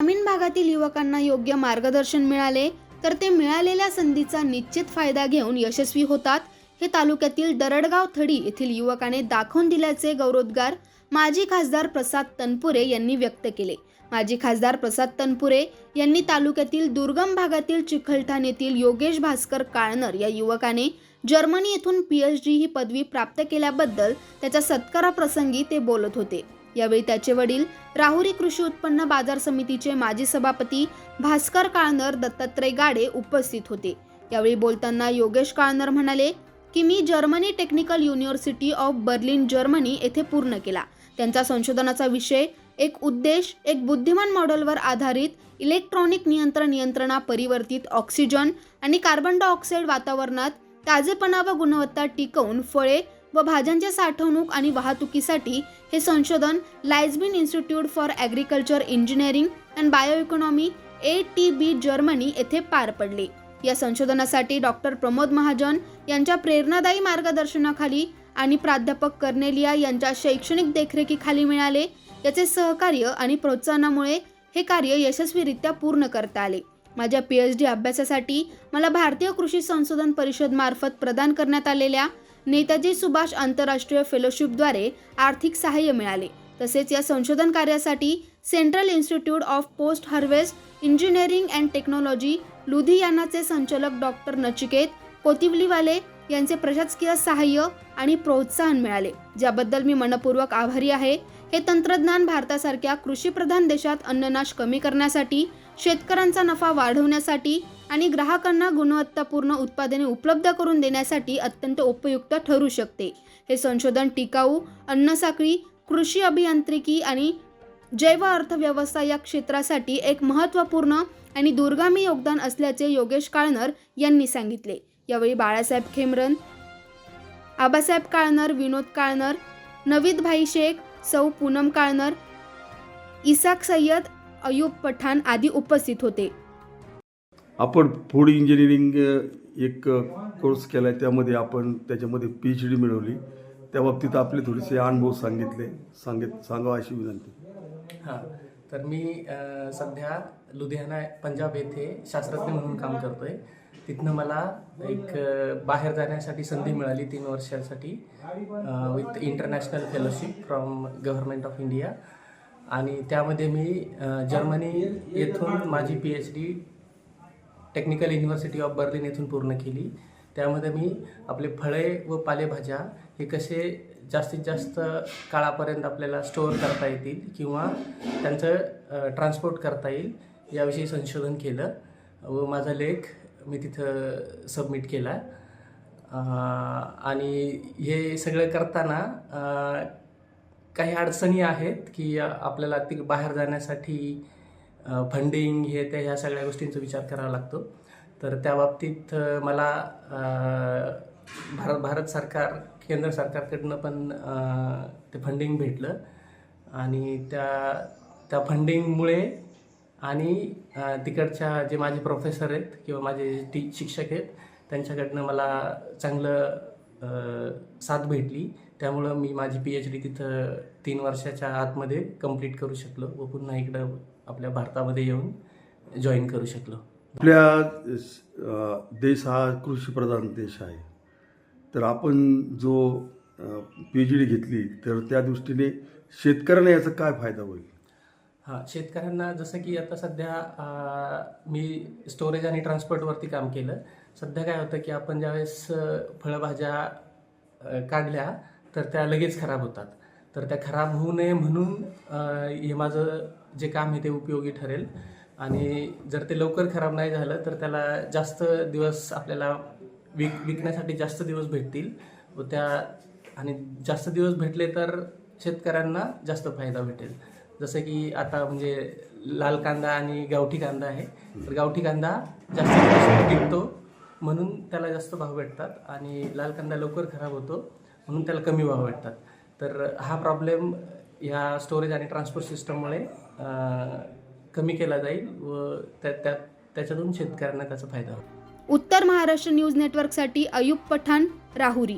ग्रामीण भागातील युवकांना योग्य मार्गदर्शन मिळाले तर ते मिळालेल्या संधीचा निश्चित फायदा घेऊन यशस्वी होतात हे तालुक्यातील दरडगाव थडी येथील युवकाने दाखवून दिल्याचे गौरवोद्गार माजी खासदार प्रसाद तनपुरे यांनी व्यक्त केले. माजी खासदार प्रसाद तनपुरे यांनी तालुक्यातील दुर्गम भागातील चिखलठाण येथील योगेश भास्कर काळनर या युवकाने जर्मनी येथून पीएचडी ही पदवी प्राप्त केल्याबद्दल त्याच्या सत्काराप्रसंगी ते बोलत होते. यावेळी त्याचे वडील राहुरी कृषी उत्पन्न बाजार समितीचे माजी सभापती भास्कर काळनर दत्तात्रय गाडे उपस्थित होते. यावेळी बोलताना योगेश काळनर म्हणाले की मी Germany technical university of Berlin Germany येथे पूर्ण केला. त्यांचा संशोधनाचा विषय एक उद्देश एक बुद्धिमान मॉडेलवर आधारित इलेक्ट्रॉनिक नियंत्रण यंत्रणा परिवर्तित ऑक्सिजन आणि कार्बन डायऑक्साईड वातावरणात ताजेपणा व गुणवत्ता टिकवून फळे व भाज्यांच्या साठवणूक आणि वाहतुकीसाठी हे संशोधन Leibniz institute for agriculture engineering and bioeconomy A T B Germany येथे पार पडले. या संशोधनासाठी डॉक्टर प्रमोद महाजन यांच्या प्रेरणादायी मार्गदर्शनाखाली आणि प्राध्यापक कर्नेलिया यांच्या शैक्षणिक देखरेखीखाली मिळाले याचे सहकार्य आणि प्रोत्साहनामुळे हे कार्य यशस्वीरित्या पूर्ण करता आले. माझ्या पी एच डी अभ्यासासाठी मला भारतीय कृषी संशोधन परिषद मार्फत प्रदान करण्यात आलेल्या नेताजी सुभाष आंतरराष्ट्रीय फेलोशिपद्वारे आर्थिक सहाय्य मिळाले. तसेच या संशोधन कार्यासाठी central institute of post harvest engineering and technology लुधियानाचे संचालक डॉक्टर नचिकेत कोतिवलीवाले यांचे प्रशासकीय सहाय्य आणि प्रोत्साहन मिळाले. ज्याबद्दल मी मनपूर्वक आभारी आहे. हे तंत्रज्ञान भारतासारख्या कृषीप्रधान देशात अन्ननाश कमी करण्यासाठी शेतकऱ्यांचा नफा वाढवण्यासाठी आणि ग्राहकांना गुणवत्तापूर्ण उत्पादने उपलब्ध करून देण्यासाठी अत्यंत उपयुक्त ठरू शकते. हे संशोधन टिकाऊ अन्नसाखळी कृषी अभियांत्रिकी आणि जैव अर्थव्यवस्था या क्षेत्रासाठी एक महत्त्वपूर्ण आणि दूरगामी योगदान असल्याचे योगेश काळनर यांनी सांगितले. यावेळी बाळासाहेब खेमरन आबासाहेब काळनर विनोद काळनर नवीद भाई शेख सौ पूनम काळनर इसाक सय्यद अयूब पठाण आदी उपस्थित होते. आपण फूड इंजिनिअरिंग एक कोर्स केला आहे त्यामध्ये आपण त्याच्यामध्ये पी एच डी मिळवली. त्या बाबतीत आपले थोडेसे अनुभव सांगितले. सांगित सांगावा अशी विनंती. हां. तर मी सध्या लुधियाना पंजाब येथे शास्त्रज्ञ म्हणून काम करतो आहे तिथनं मला एक बाहेर जाण्यासाठी संधी मिळाली तीन वर्षासाठी with international fellowship from government of India आणि त्यामध्ये मी जर्मनी येथून माझी P H D technical university of Berlin येथून पूर्ण केली. त्यामध्ये मी आपले फळे व पालेभाज्या हे कसे जास्तीत जास्त काळापर्यंत आपल्याला स्टोअर करता येतील किंवा त्यांचं ट्रान्सपोर्ट करता येईल याविषयी संशोधन केलं व माझा लेख मी तिथं सबमिट केला. आणि हे सगळं करताना काही अडचणी आहेत की आपल्याला ती बाहेर जाण्यासाठी फंडिंग हे ते ह्या सगळ्या गोष्टींचा विचार करावा लागतो. तर त्या बाबतीत मला भारत भारत सरकार केंद्र सरकारकडनं पण ते फंडिंग भेटलं. आणि त्या त्या फंडिंगमुळे आणि तिकडच्या जे माझे प्रोफेसर आहेत किंवा माझे टी शिक्षक आहेत त्यांच्याकडनं मला चांगलं साथ भेटली. त्यामुळं मी माझी पी एच डी तिथं तीन वर्षाच्या आतमध्ये कंप्लीट करू शकलो व पुन्हा इकडं आपल्या भारतामध्ये येऊन जॉईन करू शकलो. आपल्या देश हा कृषीप्रधान देश आहे. तर आपण जो पी एच डी घेतली तर त्या दृष्टीने शेतकऱ्यांना याचा काय फायदा होईल? हां शेतकऱ्यांना जसं की आता सध्या मी स्टोरेज आणि ट्रान्सपोर्टवरती काम केलं. सध्या काय होतं की आपण ज्यावेळेस फळभाज्या काढल्या तर त्या लगेच खराब होतात. तर त्या खराब होऊ नये म्हणून हे माझं जे काम आहे ते उपयोगी ठरेल. आणि जर ते लवकर खराब नाही झालं तर त्याला जास्त दिवस आपल्याला विक विकण्यासाठी जास्त दिवस भेटतील. व त्या आणि जास्त दिवस भेटले तर शेतकऱ्यांना जास्त फायदा भेटेल. जसं की आता म्हणजे लाल कांदा आणि गावठी कांदा आहे. तर गावठी कांदा जास्त दिवस टिकतो म्हणून त्याला जास्त भाव भेटतात. आणि लाल कांदा लवकर खराब होतो म्हणून त्याला कमी भाव भेटतात. तर हा प्रॉब्लेम ह्या स्टोरेज आणि ट्रान्सपोर्ट सिस्टममुळे कमी केला जाईल व त्या त्या त्याच्यातून शेतकऱ्यांना त्याचा फायदा होईल. उत्तर महाराष्ट्र न्यूज नेटवर्कसाठी अयुब पठाण राहुरी.